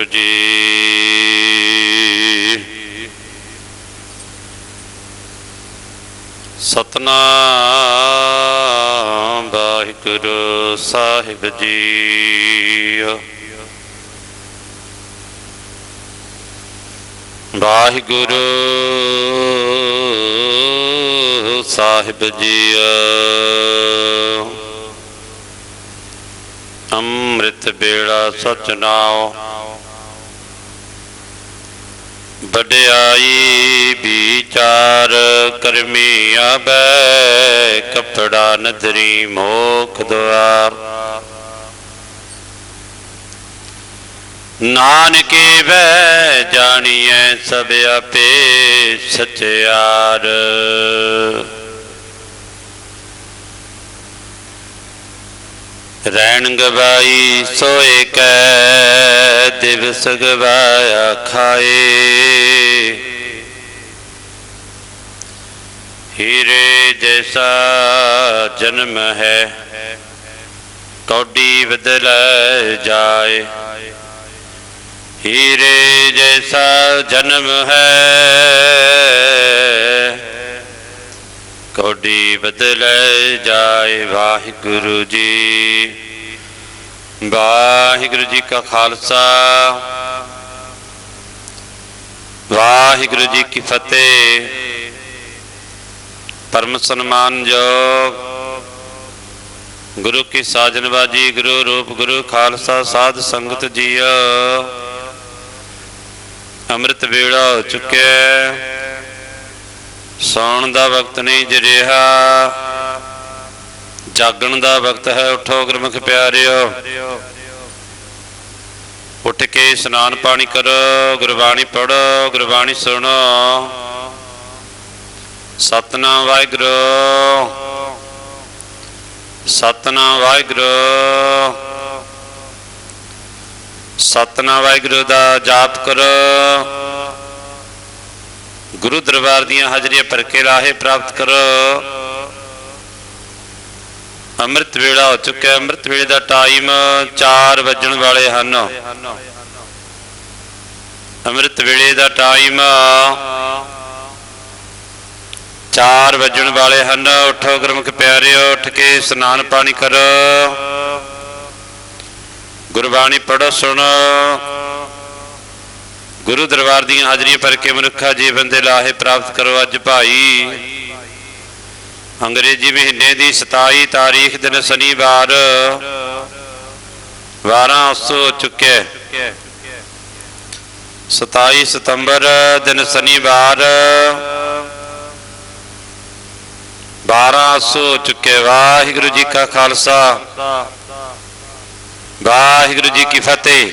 ਵਾਹਿਗੁਰੂ ਜੀ। ਸਤਨਾਮ ਵਾਹਿਗੁਰੂ ਸਾਹਿਬ ਜੀ। ਵਾਹਿਗੁਰੂ ਸਾਹਿਬ ਜੀ। ਅੰਮ੍ਰਿਤ ਬੇੜਾ ਸਚ ਨਾਉ। ਵਡਿਆਈ ਵਿਚਾਰ ਕਰਮੀ ਆਬੈ ਕਪੜਾ ਨਦਰੀ ਮੋਖ ਦੁਆਰ। ਨਾਨਕੇ ਵੈ ਜਾਣੀਐ ਸਭ ਆਪੇ ਸਚਿਆਰ। ਰੈਣ ਗਵਾਈ ਸੋਏ ਕੈ ਦਿਵਸ ਗਵਾਇਆ ਖਾਏ। ਹੀਰੇ ਜੈਸਾ ਜਨਮ ਹੈ, ਕੌਡੀ ਬਦਲ ਜਾਏ। ਹੀਰੇ ਜੈਸਾ ਜਨਮ ਹੈ, ਕੌਡੀ ਬਦਲ ਜਾਏ ਵਾਹਿਗੁਰੂ ਜੀ। ਵਾਹਿਗੁਰੂ ਜੀ ਕਾ ਖਾਲਸਾ। ਵਾਹਿਗੁਰੂ ਜੀ ਕੀ ਫਤਿਹ। ਪਰਮ ਸਨਮਾਨਯੋਗ ਗੁਰੂ ਕੀ ਸਾਜਨਵਾਜੀ ਗੁਰੂ ਰੂਪ, ਗੁਰੂ ਖਾਲਸਾ, ਸਾਧ ਸੰਗਤ ਜੀਓ। ਅੰਮ੍ਰਿਤ ਵੇਲਾ ਹੋ ਚੁੱਕਿਆ ਸੌਣ ਦਾ ਵਕਤ ਨਹੀਂ ਜਰਿਆ ਜਾਗਣ ਦਾ ਵਕਤ ਹੈ। ਉਠੋ ਗੁਰਮੁਖ ਪਿਆਰਿਓ। ਉੱਠ ਕੇ ਇਸ਼ਨਾਨ ਪਾਣੀ ਕਰੋ, ਗੁਰਬਾਣੀ ਪੜੋ ਗੁਰਬਾਣੀ ਸੁਣੋ। ਸਤਨਾਮ ਵਾਹਿਗੁਰੂ। ਸਤਨਾਮ ਵਾਹਿਗੁਰੂ। ਸਤਨਾਮ ਵਾਹਿਗੁਰੂ ਦਾ ਜਾਪ ਕਰੋ। ਗੁਰੂ ਦਰਬਾਰ ਦੀਆਂ ਹਾਜ਼ਰੀਆਂ ਭਰ ਕੇ ਲਾਹੇ ਪ੍ਰਾਪਤ ਕਰੋ। ਅੰਮ੍ਰਿਤ ਵੇਲਾ ਹੋ ਚੁੱਕਿਆ ਅੰਮ੍ਰਿਤ ਵੇਲੇ ਦਾ ਟਾਈਮ 4 ਵੱਜਣ ਵਾਲੇ ਹਨ। ਅੰਮ੍ਰਿਤ ਵੇਲੇ ਦਾ ਟਾਈਮ 4 ਵੱਜਣ ਵਾਲੇ ਹਨ। ਉਠੋ ਗੁਰਮੁਖ ਪਿਆਰਿਓ, ਉੱਠ ਕੇ ਇਸ਼ਨਾਨ ਪਾਣੀ ਕਰੋ। ਗੁਰਬਾਣੀ ਪੜੋ ਸੁਣੋ। ਗੁਰੂ ਦਰਬਾਰ ਦੀਆਂ ਹਾਜ਼ਰੀਆਂ ਭਰ ਕੇ ਮਨੁੱਖਾ ਜੀਵਨ ਦੇ ਲਾਹੇ ਪ੍ਰਾਪਤ ਕਰੋ ਅੱਜ ਭਾਈ। ਅੰਗਰੇਜ਼ੀ ਮਹੀਨੇ ਦੀ 27 ਤਾਰੀਖ ਦਿਨ ਸ਼ਨੀਵਾਰ 12 ਚੁੱਕਿਆ 27 ਸਤੰਬਰ ਦਿਨ ਸ਼ਨੀਵਾਰ 12 ਅਸੂ ਹੋ ਚੁੱਕੇ। ਵਾਹਿਗੁਰੂ ਜੀ ਕਾ ਖਾਲਸਾ। ਵਾਹਿਗੁਰੂ ਜੀ ਕੀ ਫਤਿਹ।